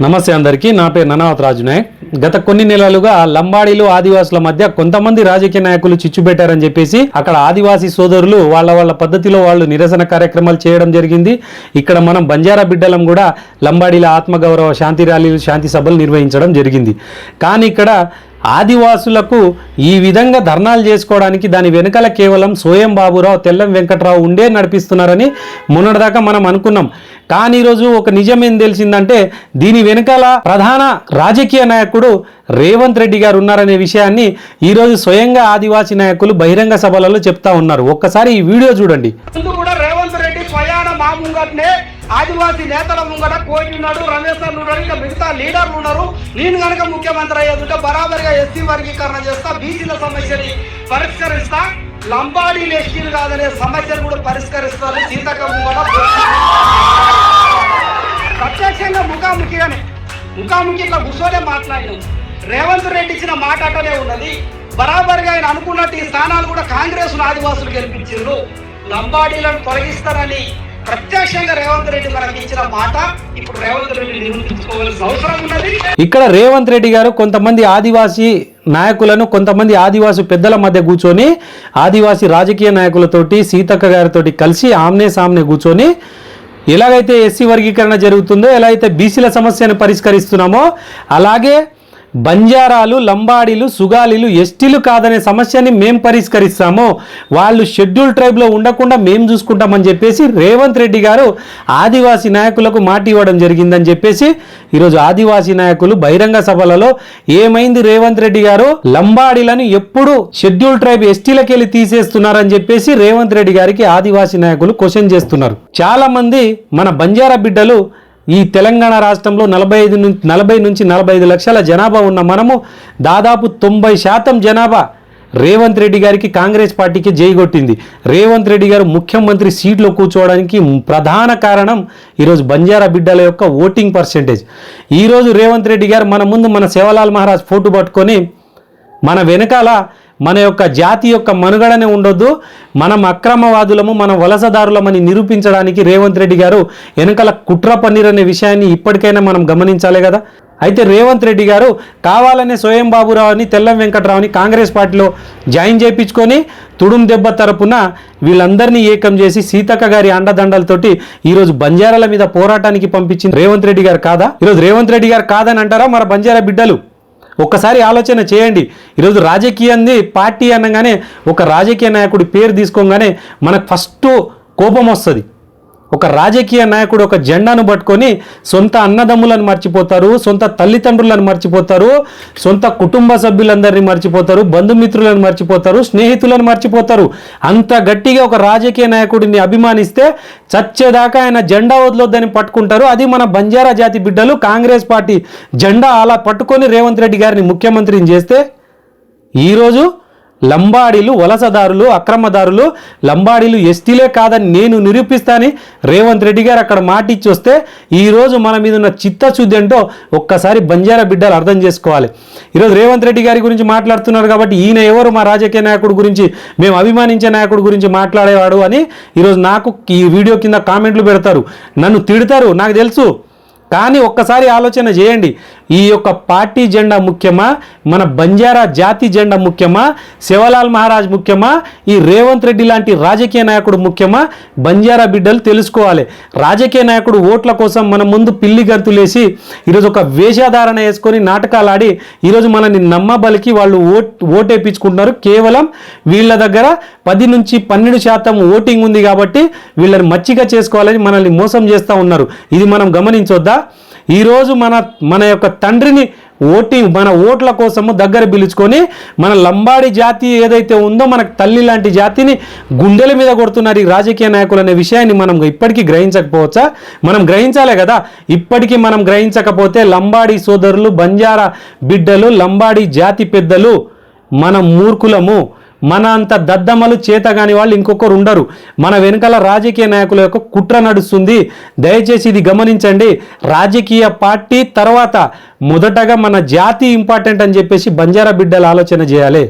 నమస్తే అందరికీ నా పేరు ననావత్ రాజు నాయక్ గత కొన్ని నెలలుగా లంబాడీలు ఆదివాసుల మధ్య కొంతమంది రాజకీయ నాయకులు చిచ్చు పెట్టారని చెప్పేసి అక్కడ ఆదివాసీ సోదరులు వాళ్ళ వాళ్ళ పద్ధతిలో వాళ్ళు నిరసన కార్యక్రమాలు చేయడం జరిగింది. ఇక్కడ మనం బంజారా బిడ్డలం కూడా లంబాడీల ఆత్మగౌరవ శాంతి ర్యాలీలు శాంతి సభలు నిర్వహించడం జరిగింది. కానీ ఇక్కడ ఆదివాసులకు ఈ విధంగా ధర్నాలు చేసుకోవడానికి దాని వెనుకల కేవలం సోయం బాబురావు తెల్లం వెంకట్రావు ఉండే నడిపిస్తున్నారని మొన్నటిదాకా మనం అనుకున్నాం. కానీ ఈరోజు ఒక నిజం ఏం తెలిసిందంటే దీని వెనకాల ప్రధాన రాజకీయ నాయకుడు రేవంత్ రెడ్డి గారు ఉన్నారనే విషయాన్ని ఈరోజు స్వయంగా ఆదివాసీ నాయకులు బహిరంగ సభలలో చెప్తా ఉన్నారు. ఒక్కసారి ఈ వీడియో చూడండి. కూడా రేవంత్ రెడ్డి స్వయాన మా ఆదివాసీ నేతల ముంగట కోటి ఉన్నాడు రమేష్ ఉన్నాడు ఇంకా మిగతా లీడర్లు ఉన్నారు. నేను కనుక ముఖ్యమంత్రి అయ్యేదంటే బరాబరిగా ఎస్సీ వర్గీకరణ చేస్తా బీసీల సమస్యని పరిష్కరిస్తా. లంబాడీలు ఎస్టీలు కాదనే సమస్యను కూడా పరిష్కరిస్తారు. సీతక్క ముంగట ప్రత్యక్షంగా ముఖాముఖిగానే ముఖాముఖి ఇట్లా కూర్చోనే మాట్లాడినాం. రేవంత్ రెడ్డి ఇచ్చిన మాట అటనే ఉన్నది. బరాబర్గా ఆయన అనుకున్నట్టు ఈ స్థానాలు కూడా కాంగ్రెస్ ఆదివాసులు గెలిపించారు. లంబాడీలను తొలగిస్తారని ప్రత్యక్షంగా రేవంత్ రెడ్డి మనకి ఇచ్చిన మాట ఇప్పుడు రేవంత్ రెడ్డి నిరూపించుకోవాల్సిన అవసరం ఉన్నది. ఇక్కడ రేవంత్ రెడ్డి గారు కొంతమంది ఆదివాసీ నాయకులను కొంతమంది ఆదివాసీ పెద్దల మధ్య కూర్చొని ఆదివాసీ రాజకీయ నాయకులతోటి సీతక్క గారితోటి కలిసి ఆమ్నే సామ్నే కూర్చొని ఎలాగైతే ఎస్సీ వర్గీకరణ జరుగుతుందో ఎలా అయితే బీసీల సమస్యను పరిష్కరిస్తున్నామో అలాగే బంజారాలు లంబాడీలు సుగాలీలు ఎస్టీలు కాదనే సమస్యని మేం పరిష్కరిస్తాము. వాళ్ళు షెడ్యూల్ ట్రైబ్లో ఉండకుండా మేము చూసుకుంటామని చెప్పేసి రేవంత్ రెడ్డి గారు ఆదివాసీ నాయకులకు మాట ఇవ్వడం జరిగిందని చెప్పేసి ఈరోజు ఆదివాసీ నాయకులు బహిరంగ సభలలో ఏమైంది రేవంత్ రెడ్డి గారు? లంబాడీలను ఎప్పుడు షెడ్యూల్ ట్రైబ్ ఎస్టీలకు వెళ్ళి తీసేస్తున్నారని చెప్పేసి రేవంత్ రెడ్డి గారికి ఆదివాసీ నాయకులు క్వశ్చన్ చేస్తున్నారు. చాలా మంది మన బంజారా బిడ్డలు ఈ తెలంగాణ రాష్ట్రంలో నలభై ఐదు నుంచి నలభై నుంచి నలభై ఐదు లక్షల జనాభా ఉన్న మనము దాదాపు తొంభై శాతం జనాభా రేవంత్ రెడ్డి గారికి కాంగ్రెస్ పార్టీకి జైగొట్టింది. రేవంత్ రెడ్డి గారు ముఖ్యమంత్రి సీట్లో కూర్చోవడానికి ప్రధాన కారణం ఈరోజు బంజారా బిడ్డల యొక్క ఓటింగ్ పర్సెంటేజ్. ఈరోజు రేవంత్ రెడ్డి గారు మన ముందు మన సేవలాల్ మహారాజ్ ఫోటో పట్టుకొని మన వెనకాల మన యొక్క జాతి యొక్క మనుగడనే ఉండొద్దు. మనం అక్రమవాదులము మన వలసదారులమని నిరూపించడానికి రేవంత్ రెడ్డి గారు వెనకల కుట్ర పన్నీర్ అనే విషయాన్ని ఇప్పటికైనా మనం గమనించాలి కదా. అయితే రేవంత్ రెడ్డి గారు కావాలనే స్వయం బాబురావుని తెల్లం వెంకట్రావుని కాంగ్రెస్ పార్టీలో జాయిన్ చేయించుకొని తుడుం దెబ్బ తరపున వీళ్ళందరినీ ఏకం చేసి సీతక్క గారి అండదండలతోటి ఈరోజు బంజారాల మీద పోరాటానికి పంపించింది రేవంత్ రెడ్డి గారు కాదా? ఈరోజు రేవంత్ రెడ్డి గారు కాదని అంటారా? మన బంజారా బిడ్డలు? ఒక్కసారి ఆలోచన చేయండి. ఈరోజు రాజకీయాన్ని పార్టీ అనగానే ఒక రాజకీయ నాయకుడి పేరు తీసుకోగానే మనకు ఫస్ట్ కోపం వస్తుంది. ఒక రాజకీయ నాయకుడు ఒక జెండాను పట్టుకొని సొంత అన్నదమ్ములను మర్చిపోతారు సొంత తల్లిదండ్రులను మర్చిపోతారు సొంత కుటుంబ సభ్యులందరినీ మర్చిపోతారు బంధుమిత్రులను మర్చిపోతారు స్నేహితులను మర్చిపోతారు. అంత గట్టిగా ఒక రాజకీయ నాయకుడిని అభిమానిస్తే చచ్చేదాకా ఆయన జెండా వదలొద్దని పట్టుకుంటారు. అది మన బంజారా జాతి బిడ్డలు కాంగ్రెస్ పార్టీ జెండా అలా పట్టుకొని రేవంత్ రెడ్డి గారిని ముఖ్యమంత్రిని చేస్తే ఈరోజు లంబాడీలు వలసదారులు అక్రమదారులు లంబాడీలు ఎస్టీలే కాదని నేను నిరూపిస్తాని. రేవంత్ రెడ్డి గారు అక్కడ మాట ఇచ్చి వస్తే ఈరోజు మన మీద ఉన్న చిత్తశుద్ధి ఏంటో ఒక్కసారి బంజారా బిడ్డలు అర్థం చేసుకోవాలి. ఈరోజు రేవంత్ రెడ్డి గారి గురించి మాట్లాడుతున్నారు కాబట్టి ఈయన ఎవరు? మా రాజకీయ నాయకుడు గురించి మేము అభిమానించే నాయకుడు గురించి మాట్లాడేవాడు అని ఈరోజు నాకు ఈ వీడియో కింద కామెంట్లు పెడతారు. నన్ను తిడతారు నాకు తెలుసు. కానీ ఒక్కసారి ఆలోచన చేయండి. ఈ యొక్క పార్టీ జెండా ముఖ్యమా? మన బంజారా జాతి జెండా ముఖ్యమా? శివలాల్ మహారాజ్ ముఖ్యమా? ఈ రేవంత్ రెడ్డి లాంటి రాజకీయ నాయకుడు ముఖ్యమా? బంజారా బిడ్డలు తెలుసుకోవాలి. రాజకీయ నాయకుడు ఓట్ల కోసం మన ముందు పిల్లి గంతులేసి ఈరోజు ఒక వేషధారణ వేసుకొని నాటకాలు ఆడి ఈరోజు మనల్ని నమ్మబలికి వాళ్ళు ఓట్ ఓటేపించుకుంటున్నారు. కేవలం వీళ్ళ దగ్గర పది నుంచి పన్నెండు శాతం ఓటింగ్ ఉంది కాబట్టి వీళ్ళని మచ్చిక చేసుకోవాలని మనల్ని మోసం చేస్తూ ఉన్నారు. ఇది మనం గమనించొద్దా? ఈరోజు మన మన యొక్క తండ్రిని ఓటింగ్ మన ఓట్ల కోసము దగ్గర పిలుచుకొని మన లంబాడి జాతి ఏదైతే ఉందో మనకు తల్లి లాంటి జాతిని గుండెల మీద కొడుతున్నారు ఈ రాజకీయ నాయకులు అనే విషయాన్ని మనం ఇప్పటికీ గ్రహించకపోవచ్చా? మనం గ్రహించాలే కదా. ఇప్పటికీ మనం గ్రహించకపోతే లంబాడి సోదరులు బంజారా బిడ్డలు లంబాడి జాతి పెద్దలు మన మూర్ఖులము. మన అంత దద్దమ్మలు చేతగాని వాళ్ళు ఇంకొకరు ఉండరు. మన వెనకాల రాజకీయ నాయకుల యొక్క కుట్ర నడుస్తుంది. దయచేసి ఇది గమనించండి. రాజకీయ పార్టీ తర్వాత మొదటగా మన జాతి ఇంపార్టెంట్ అని చెప్పేసి బంజారా బిడ్డలు ఆలోచన చేయాలి.